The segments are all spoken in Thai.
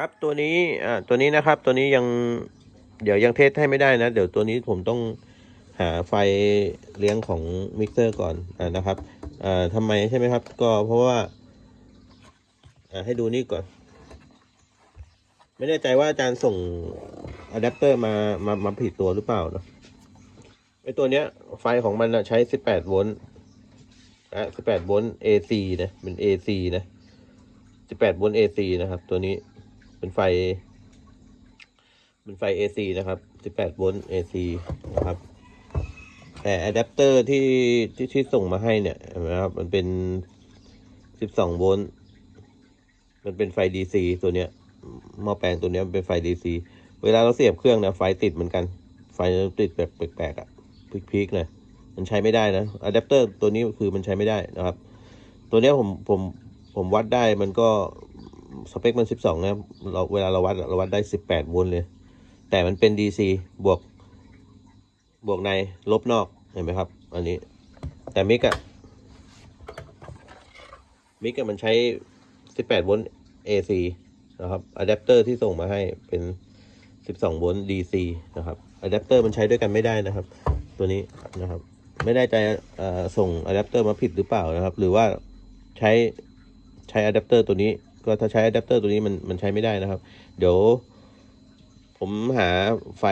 ครับตัวนี้อ่าตัวนี้นะครับตัวนี้ยังเดี๋ยวยังเทสให้ไม่ได้นะ เดี๋ยวตัวนี้ผมต้องหาไฟเลี้ยงของมิกเซอร์ก่อนอ่านะครับอ่าทำไมใช่ไหมครับ ก็เพราะว่าอ่าให้ดูนี่ก่อน ไม่แน่ใจว่าอาจารย์ส่งอะแดปเตอร์มามามาผิดตัวหรือเปล่าเนะไอตัวเนี้ยไฟของมันอะใช้ 18 โวลต์อะ18 โวลต์ AC นะเป็น AC นะ 18 โวลต์ AC นะครับ ตัวนี้ เป็นไฟ เป็นไฟ AC นะครับ 18 โวลต์ AC นะครับแต่อะแดปเตอร์ที่ที่ที่ส่งมาให้เนี่ยเห็นไหมครับ มันเป็น 12 โวลต์ มันเป็นไฟ DC ตัวเนี้ยหม้อแปลงตัวเนี้ยเป็นไฟ DC เวลาเราเสียบเครื่องนะไฟติดเหมือนกัน ไฟติดแบบแปลกๆอะ่ะพีคๆเลยมันใช้ไม่ได้นะอะแดปเตอร์ตัวนี้คือมันใช้ไม่ได้นะครับ ตัวเนี้ยผมผมผมวัดได้มันก็ สเปคมัน 12 นะเราเวลาเราวัดเราวัดได้ 18 โวลต์เลย แต่มันเป็น DC บวก บวกในลบนอก เห็นไหมครับ อันนี้ แต่มิกอะมิกอะมันใช้ 18 โวลต์ AC นะครับอะแดปเตอร์ที่ส่งมาให้เป็น 12 โวลต์ DC นะครับอะแดปเตอร์มันใช้ด้วยกันไม่ได้นะครับ ตัวนี้นะครับ ไม่แน่ใจส่งอะแดปเตอร์มาผิดหรือเปล่านะครับ หรือว่าใช้ใช้อะแดปเตอร์ตัวนี้ ก็ถ้าใช้อะแดปเตอร์ตัวนี้มันมันใช้ไม่ได้นะครับ เดี๋ยว ผมหาไฟ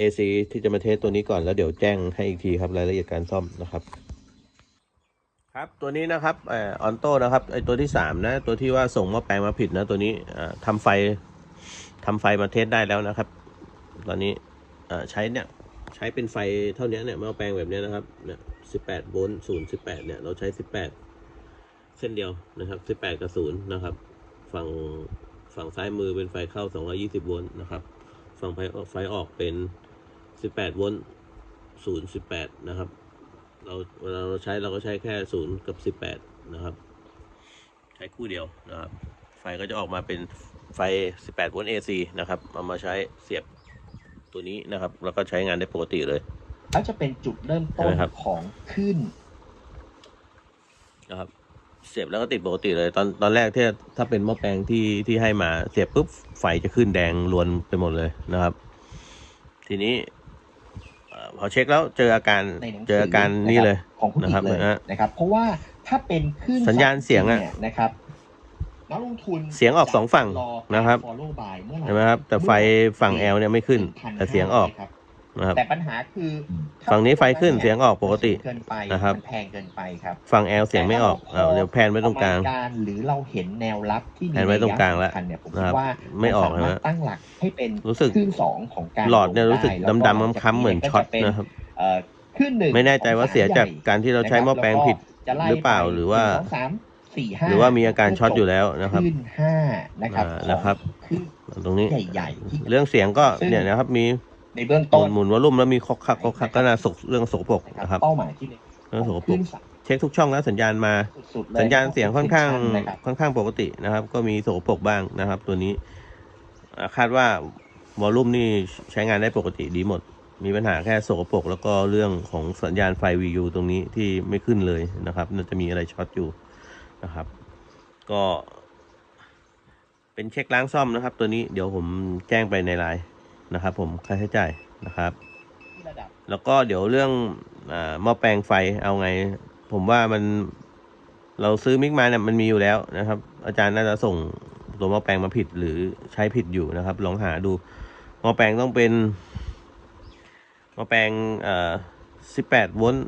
AC ที่จะมาเทสตัวนี้ก่อนแล้วเดี๋ยวแจ้งให้อีกทีครับรายละเอียดการซ่อมนะครับ ครับตัวนี้นะครับเออออนโต้นะครับไอตัวที่สามนะ ตัวที่ว่าส่งมาแปลงมาผิดนะตัวนี้อ่อทำไฟทำไฟมาเทสได้แล้วนะครับ ตอนนี้เอใช้เนี่ยใช้เป็นไฟเท่านี้เนี่ยมาแปลงแบบเนี้ยนะครับเนี่ยสิบแปดโวลต์ศูนย์สิบแปดเนี่ยเราใช้สิบแปด เส้นเดียวนะครับสิบแปดกับศูนย์นะครับ ฝั่งฝั่งซ้ายมือเป็นไฟเข้าสองร้อยี่สิบโวลต์นะครับ ฝั่งไฟออกไฟออกเป็นสิบแปดโวลต์ศูนย์สิบแปดนะครับ เราเวลาเราใช้เราก็ใช้แค่ศูนย์กับสิบแปดนะครับ ใช้คู่เดียวนะครับ ไฟก็จะออกมาเป็นไฟ 18 โวลต์ AC นะครับ เอามาใช้เสียบตัวนี้นะครับ แล้วก็ใช้งานได้ปกติเลยแล้วจะเป็นจุดเริ่มต้ใช่นไหมครับของขึ้นนะครับ เสียบแล้วก็ติดปกติเลย ตอนตอนแรกที่ถ้าเป็นหม้อแปลงที่ที่ให้มาเสียบปุ๊บไฟจะขึ้นแดงรวนไปหมดเลยนะครับ ทีนี้เอ่อพอเช็คแล้วเจออาการในหนังสืเจออาการนี่เลยของคุณนะอีครับกเลยนะฮะนะครับ เพราะว่าถ้าเป็นขึ้นสัญญาณเสียงอะนี่นะครับนักลงทุนเสียงออกสองฝั่งจอนะครับ follow by เมื่อไหร่ใช่ไหมครับ แต่ไฟฝั่ง L เนี่ยไม่ขึ้น1,500แต่เสียงออกครับ นะครับ แต่ปัญหาคือถ้าฝั่งนี้ไฟขึ้นเสียงออกปกติเกินไปนะครับมันแพงเกินไปครับฝั่ง L เสียงไม่ออกเอาเดี๋ยวแพนไว้ตรงกลางประมาณหรือเราเห็นแนวรับที่มีแผนไว้ตรงกลางแล้วนัยสำคัญเนี่ยผมนะคคิรัดบว่าไม่ออกเราสามารนะถตั้งหลักให้เป็นรู้สึกคลื่นสองของการหลอดเนี่ยรู้สึกไแล้วดำๆค้ำๆเหมือนช็อตก็จเป็นะครับเอ่อคลื่นหนึ่งไม่แน่ใจว่าเสียจากการที่เราใช้หม้อแปลงผิดจะไล่หรือเปล่าไปหรือว่านึ่งสงสามสี่ห้าหรือว่ามีอาการช็อตอยู่แล้วนะครับคลื่นห้านะครับอ่านะครับคลื่นตรงนี้ใหญ่ๆที่เรื่องเสียงก็ซึ่งเนี่ยนะครับมี ในเบื้องหมุต้นนหมุนวอลลุ่มแล้วมีคอกคักคอกคักก็น่าสกเรื่องสกปรกนะนะคครัรับบเป้าหมายที่หนึ่งเรื่องสกปครลื่กนสามเช็คทุกช่องแล้วสัญญาณมา สุดๆเลยสัญญาณเสียงค่อนข้างนะครับค่อนข้างปกตินะครับ ก็มีสกปรกบ้างนะครับ ตัวนี้อ่าคาดว่าวอลลุ่มนี่ใช้งานได้ปกติดีหมด มีปัญหาแค่สกปรกแล้วก็เรื่องของสัญญาณไฟ VU ตรงนี้ที่ไม่ขึ้นเลยนะครับน่าจะมีอะไรช็อตอยู่นะครับ ก็ เป็นเช็คล้างซ่อมนะครับ ตัวนี้เดี๋ยวผมแจ้งไปในไลน์ นะครับ ผมค่าใช้จ่ายนะครับที่ระดับแล้วก็เดี๋ยวเรื่องอาหม้อแปลงไฟเอาไง ผมว่ามันเราซื้อมิกมาเนี่ยมันมีอยู่แล้วนะครับ อาจารย์น่าจะส่งตัวหม้อแปลงมาผิดหรือใช้ผิดอยู่นะครับ ลองหาดูหม้อแปลงต้องเป็นหม้อแปลงเอ่อ18โวลต์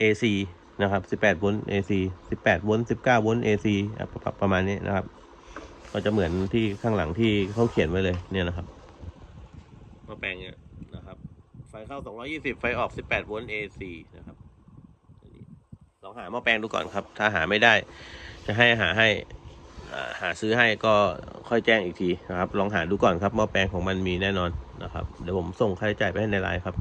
AC นะครับ18โวลต์ AC 18โวลต์19โวลต์ AC อะประประมาณนี้นะครับ ก็จะเหมือนที่ข้างหลังที่เขาเขียนไว้เลยเนี่ยนะครับหม้อ แปลงเนี่ยนะครับ ไฟเข้า 220 ไฟออก 18 โวลต์ AC นะครับลองหาหม้อแปลงดูก่อนครับ ถ้าหาไม่ได้ จะให้หาให้หาซื้อให้ก็ค่อยแจ้งอีกทีนะครับ ลองหาดูก่อนครับหม้อแปลงของมันมีแน่นอนนะครับ เดี๋ยวผมส่งค่าใช้จ่ายไปให้ในไลน์ครับ